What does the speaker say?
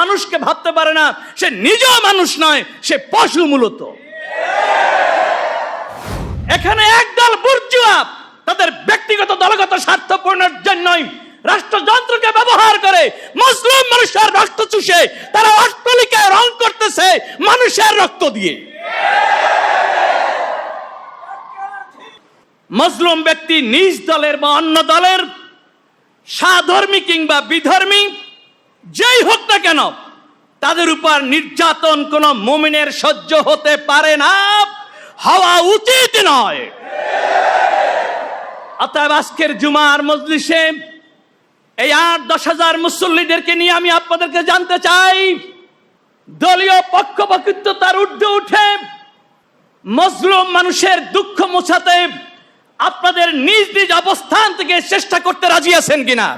মানুষকে ভাবতে পারে না। সে নিজেও মানুষ নয়, সে পশু মূলত। এখানে একদল বুর্জুয়া, তাদের ব্যক্তিগত, দলগত স্বার্থ পূর্ণের জন্যই রাষ্ট্রযন্ত্রকে ব্যবহার করে মুসলিম মানুষের রক্ত চুষে, তারা অট্টলিকায় রং করতেছে মানুষের রক্ত দিয়ে। মজলুম ব্যক্তি নিজ দলের বা অন্য দলের সাধর্মী কিংবা বিধর্মী কেন? তাদের উপর নির্যাতন কোন মুমিনের সহ্য হতে পারে না। হওয়া উচিত নয়। অতএব আজকের জুমার মজলিসে এই আট, দশ হাজার মুসল্লিদেরকে নিয়ে আমি আপনাদেরকে জানতে চাই, দলীয় পক্ষপাতিত্বতার ঊর্ধ্বে উঠে মজলুম মানুষের দুঃখ মোছাতে আপনাদের নিজ নিজ অবস্থান থেকে চেষ্টা করতে রাজি আছেন কিনা?